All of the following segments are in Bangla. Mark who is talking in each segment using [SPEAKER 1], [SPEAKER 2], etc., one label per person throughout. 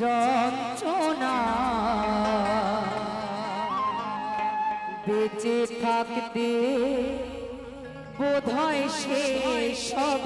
[SPEAKER 1] যন্ত্রণা। বেঁচে থাকতে বোধ হয় সে না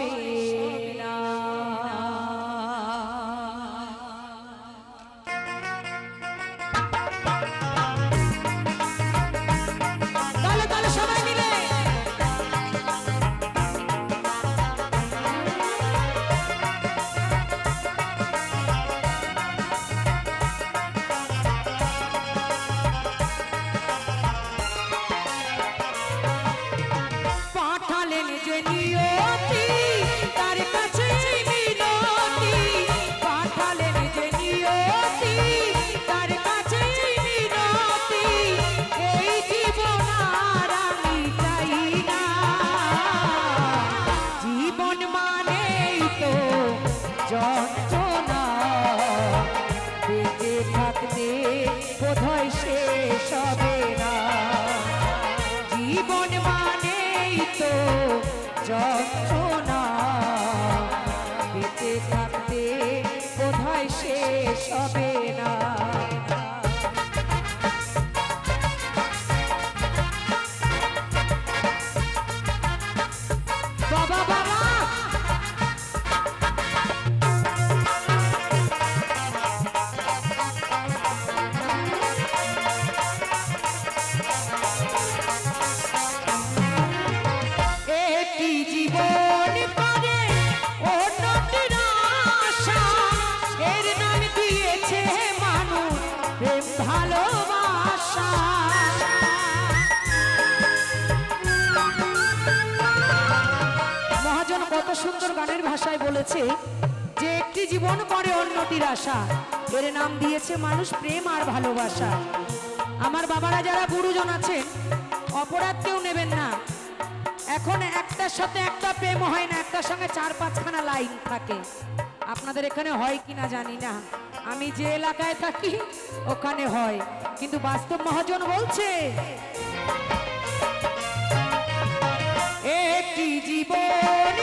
[SPEAKER 1] যন্ত্রণা বেঁচে থাকতে বোধহয় শেষ হবে না। বাবা বাবা। গানের ভাষায় বলেছে যে একটি জীবন করে অন্যটির আশা। এর নাম দিয়েছে মানুষ প্রেম আর ভালোবাসা। আমার বাবারা যারা গুরুজন আছেন, অপরাধ কেউ নেবেন না। এখন একটার সাথে একটা প্রেম হয় না, একটার সঙ্গে চার পাঁচখানা লাইন থাকে। আপনাদের এখানে হয় কি না জানি না। আমি যে এলাকায় থাকি, ওখানে হয়। কিন্তু বাস্তব মহাজন বলছে, একটি জীবন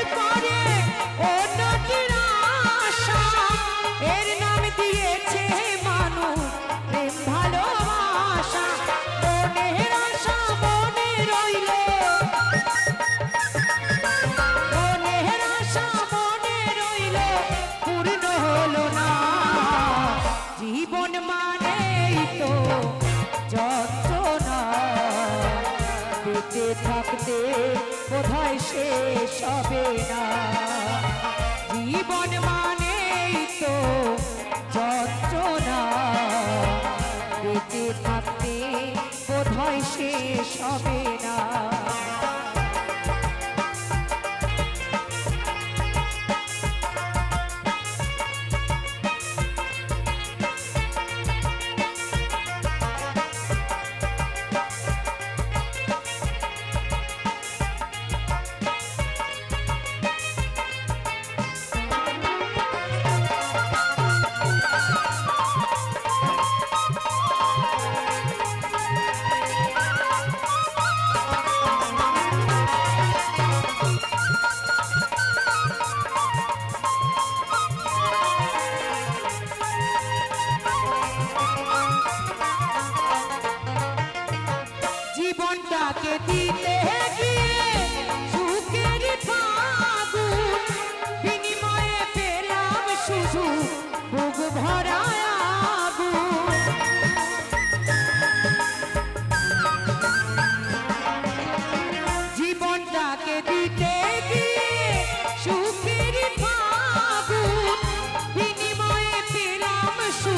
[SPEAKER 1] থাকতে বোধহয় শেষ হবে না। জীবন মানেই তো যন্ত্রণা। বেঁচে থাকতে বোধহয় শেষ হবে।